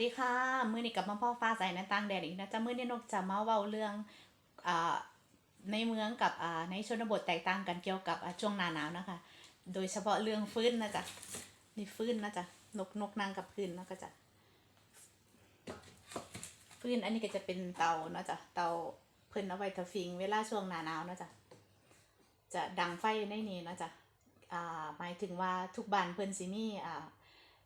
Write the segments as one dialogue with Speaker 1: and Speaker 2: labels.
Speaker 1: ดีค่ะ มื่อนี้กับมาพ่อฟ้าใสในต่างแดนอีกนะจ๊ะมื้อนี้นกจะมาเว้าเรื่องอในเมืองกับในชนบทแตกต่างกันเกี่ยวกับช่วงหน้าหนาวนะคะ โดยเฉพาะเรื่องฟื้นนะจ๊ะนี่ฟื้นนะจ๊ะนกนกนางกับพื้นนะก็จะฟื้นอันนี้ก็จะเป็นเตาเนาะจ๊ะเตาเพิ่นเอาไว้ทฟิง เวลาช่วงหน้าหนาวเนาะจ๊ะจะดังไฟในนี้เนาะจ๊ะอ่าหมายถึงว่าทุกบ้านเพิ่นสิมีอ่า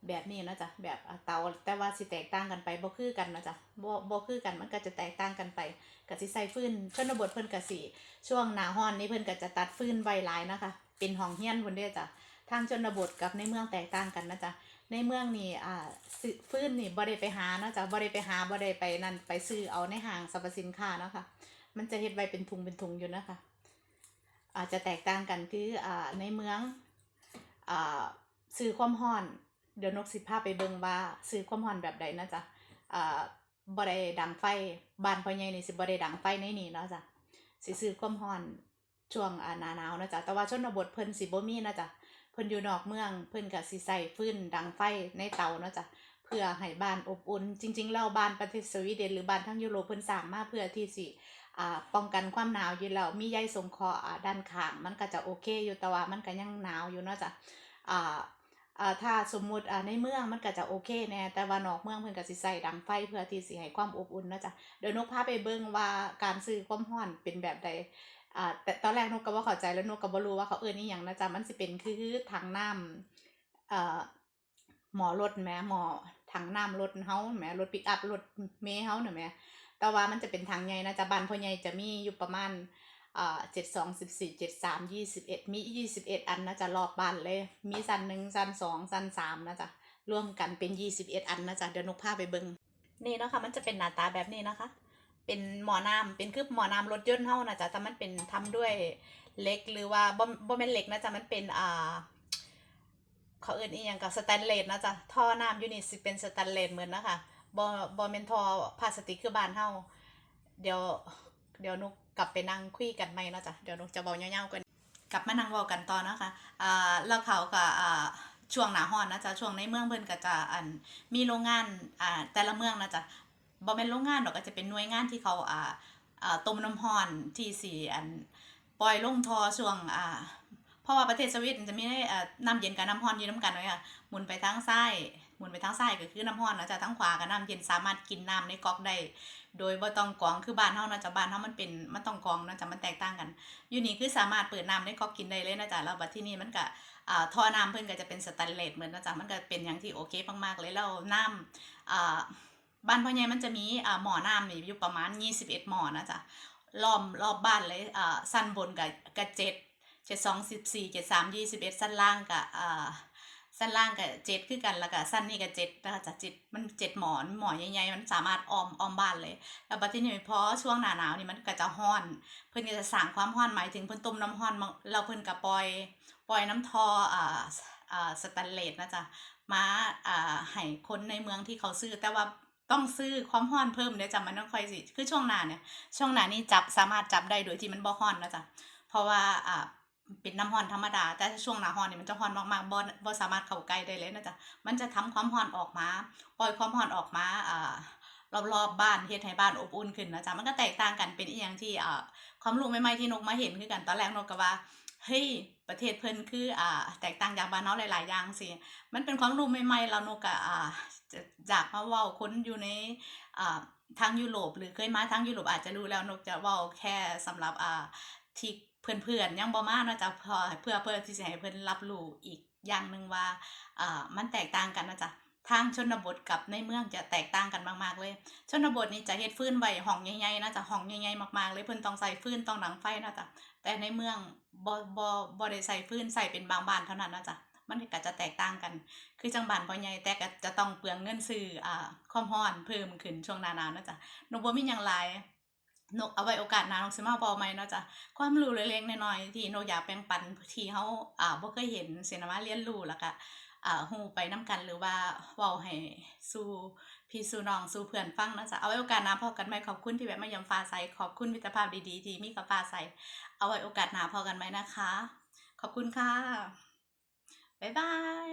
Speaker 1: แบบนี้นะจ๊ะแบบเตาแต่ว่าสิแตกต่างกันไปบ่คือกันนะจ๊ะบ่บ่คือกันมันก็จะแตกต่างกันไปก็สิใส่ฟืนชนบทเพิ่นก็สิช่วงหนาร้อนนี่เพิ่นก็จะตัดฟืนไวหลายนะคะ เป็นห้องเฮียนเพิ่นเด้จ้ะทางชนบทกับในเมืองแตกต่างกันนะจ๊ะในเมืองนี่อ่าซื้อฟืนนี่บ่ได้ไปหานะจ๊ะบ่ได้ไปหาบ่ได้ไปนั่นไปซื้อเอาในห้างสรรพสินค้าเนาะค่ะมันจะเฮ็ดไว้เป็นถุงเป็นถุงอยู่นะคะอาจจะแตกต่างกันคืออ่าในเมืองอ่าซื้อความร้อน เดี๋ยวนกสิพาไปเบิ่งว่าซื้อความร้อนแบบใดนะจ๊ะอ่าบ่ได้ดังไฟบ้านพ่อใหญ่นี่สิบ่ได้ดังไฟในนี่เนาะจ๊ะสิซื้อความร้อนช่วงอ่าหนาหนาวนะจ๊ะแต่ว่าชนบทเพิ่นสิบ่มีนะจ๊ะเพิ่นอยู่นอกเมืองเพิ่นก็สิใส่ฟืนดังไฟในเตาเนาะจ๊ะเพื่อให้บ้านอบอุ่นจริง ๆ แล้วบ้านประเทศสวีเดนหรือบ้านทั้งยุโรปเพิ่นสร้างมาเพื่อที่สิอ่าป้องกันความหนาวอยู่แล้วมีใยสงเคราะห์อ่าด้านข้างมันก็จะโอเคอยู่แต่ว่ามันก็ยังหนาวอยู่เนาะจ๊ะอ่า ถ้าสมมุติอ่าในเมืองมันก็จะโอเคแน่แต่ว่านอกเมืองเพิ่นก็สิใส่ดังไฟเพื่อที่สิให้ความอบอุ่นเนาะจ๊ะเดี๋ยวนกพาไปเบิ่งว่าการซื้อความร้อนเป็นแบบใดอ่าแต่ตอนแรกนกก็บ่เข้าใจแล้วนกก็บ่รู้ว่าเขาเอิ้นอีหยังนะจ๊ะมันสิเป็นคือถังน้ำเอ่อหมอรถแหมหมอถังน้ำรถเฮาแหมรถปิกอัพรถเมล์เฮาน่ะแหมแต่ว่ามันจะเป็นถังใหญ่นะจ๊ะบ้านพ่อใหญ่จะมีอยู่ประมาณ เจ็ดสองสิบสี่เจ็ดสามยี่สิบเอ็ดมียี่สิบเอ็ดอันนะจ๊ะรอบบ้านเลย มีสันหนึ่งสันสองสันสามนะจ๊ะรวมกันเป็นยี่สิบเอ็ดอันนะจ๊ะเดี๋ยวนกพาไปเบิงนี่เนาะค่ะมันจะเป็นหน้าตาแบบนี้นะคะ เป็นหมอน้ำเป็นคือหมอน้ำรถยนต์เฮานะจ๊ะแต่มันเป็นทำด้วยเหล็กหรือว่าบ่บ่แม่นเหล็กนะจ๊ะมันเป็นอ่าเขาเอิ้นอีหยังกับสแตนเลสนะจ๊ะท่อน้ำยูนี่สิเป็นสแตนเลสเหมือนนะคะบ่บ่แม่นท่อพลาสติกคือบ้านเฮาเดี๋ยวเดี๋ยวนุก กลับไปนั่งคุยกันใหม่เนาะจ๊ะเดี๋ยวนุกจะเบาเงาๆกันกลับมานั่งเว้ากันต่อนะคะอ่าแล้วเขาก็อ่าช่วงหนาร้อนนะจ๊ะช่วงในเมืองเพิ่นก็จะอันมีโรงงานอ่าแต่ละเมืองนะจ๊ะบ่แม่นโรงงานดอกก็จะเป็นหน่วยงานที่เขาอ่าอ่าต้มน้ำร้อนที่สิอันปล่อยลงท่อช่วงอ่าเพราะว่าประเทศสวีเดนจะมีเอ่อน้ำเย็นกับน้ำร้อนอยู่น้ำกันไว้ค่ะหมุนไปทางซ้าย มุนไปทางซ้ายก็คือน้ำร้อนนะจ๊ะทางขวากับน้ำเย็นสามารถกินน้ำในก๊อกได้โดยบ่ต้องกองคือบ้านเฮานะจ๊ะบ้านเฮามันเป็นมันต้องกองนะจ๊ะมันแตกต่างกันอยู่นี่คือสามารถเปิดน้ำในก๊อกกินได้เลยนะจ๊ะแล้วบัดที่นี่มันก็อ่าท่อน้ำเพิ่นก็จะเป็นสแตนเลสเหมือนนะจ๊ะมันก็เป็นอย่างที่โอเคมากๆเลยแล้วน้ำอ่าบ้านพ่อใหญ่มันจะมีอ่าหม้อน้ำอยู่ประมาณ 21 หม้อนะจ๊ะล้อมรอบบ้านเลยอ่าสั้นบนกับกับเจ็ดเจ็ดสองสิบสี่เจ็ดสามยี่สิบเอ็ดสั้นล่างกับอ่า สั้นล่างกับเจ็ดคือกันแล้วก็สั้นนี่กับเจ็ดนะคะจะเจ็ดมันเจ็ดหมอนหมอนใหญ่ๆมันสามารถออมออมบ้านเลย แล้วบัดนี้พอช่วงหนาหนาวนี่มันก็จะฮ้อน เพิ่นก็จะสั่งความฮ้อนหมายถึงเพิ่นต้มน้ำฮ้อนมาเพิ่นก็ปล่อยปล่อยน้ำทออ่าอ่าสแตนเลสนะจ๊ะมาอ่าให้คนในเมืองที่เขาซื้อแต่ว่าต้องซื้อความฮ้อนเพิ่มเดี๋ยจ้ะมันต้องค่อยสิคือช่วงหนาเนี่ยช่วงหนานี่จับสามารถจับได้โดยที่มันบ่ฮ้อนนะจ๊ะเพราะว่าอ่า เป็นน้ำฮอนธรรมดา แต่ช่วงหน้าฮอนนี่มันจะฮอนมากๆบ่บ่สามารถเข้าใกล้ได้เลยนะจ๊ะมันจะทำความฮอนออกมาปล่อยความร้อนออกมาอ่ารอบๆบ้านเฮ็ดให้บ้านอบอุ่นขึ้นนะจ๊ะมันก็แตกต่างกันเป็นอีหยังที่อ่าความรู้ใหม่ๆที่นกมาเห็นคือกันตอนแรกนกก็ว่าเฮ้ยประเทศเพิ่นคืออ่าแตกต่างจากบ้านเฮาหลายๆอย่างสิมันเป็นความรู้ใหม่ๆแล้วนกก็อ่าจากมาว้าค้นอยู่ในอ่าทางยุโรปหรือเคยมาทางยุโรปอาจจะรู้แล้วนกจะว้าแค่สำหรับอ่าที่ เพื่อนๆยังบ่มาเนะจ๊ะเพื่อเพื่อเพื่อที่จะให้เพิ่อนรับรู้อีกอย่างหนึ่งว่าอ่ามันแตกต่างกันนะจ๊ะทางชนบทกับในเมืองจะแตกต่างกันมากๆเลย ชนบทนี่จะเฮ็ดฟืนไว้ห้องใหญ่ๆนะจ๊ะห้องใหญ่ๆมากๆเลยเพิ่นต้องใส่ฟืนต้องดังไฟนะจ๊ะแต่ในเมืองบ่บ่บ่ได้ใส่ฟืนใส่เป็นบางบ้านเท่านั้นนะจ๊ะมันก็จะแตกต่างกัน คือจังบ้านพ่อใหญ่แต่ก็จะต้องเปลืองเงินซื้ออ่าความร้อนเพิ่มขึ้นช่วงหน้าหนาวนะจ๊ะนกบ่มีหยังหลาย นกเอาไว้โอกาสหน้านกสิมาเว้าใหมเนาะจ๊ะความรู้เล็กๆน้อยๆที่นกอยากแบ่งปันที่เฮาอ่าบ่เคยเห็นสินะว่าเรียนรู้แล้วก็อ่าฮู้ไปนํกันหรือว่าเว้าให้สู่พี่สู่น้องสู่เพื่อนฟังนะจ๊ะเอาไว้โอกาสหน้าพอกันใหม่ขอบคุณที่แวะมาเยี่ยมฟ้าใสขอบคุณมิตรภาพดีๆที่มีกับฟ้าใสเอาไว้โอกาสหน้าพอกันใหมนะคะ ขอบคุณค่ะบ๊ายบาย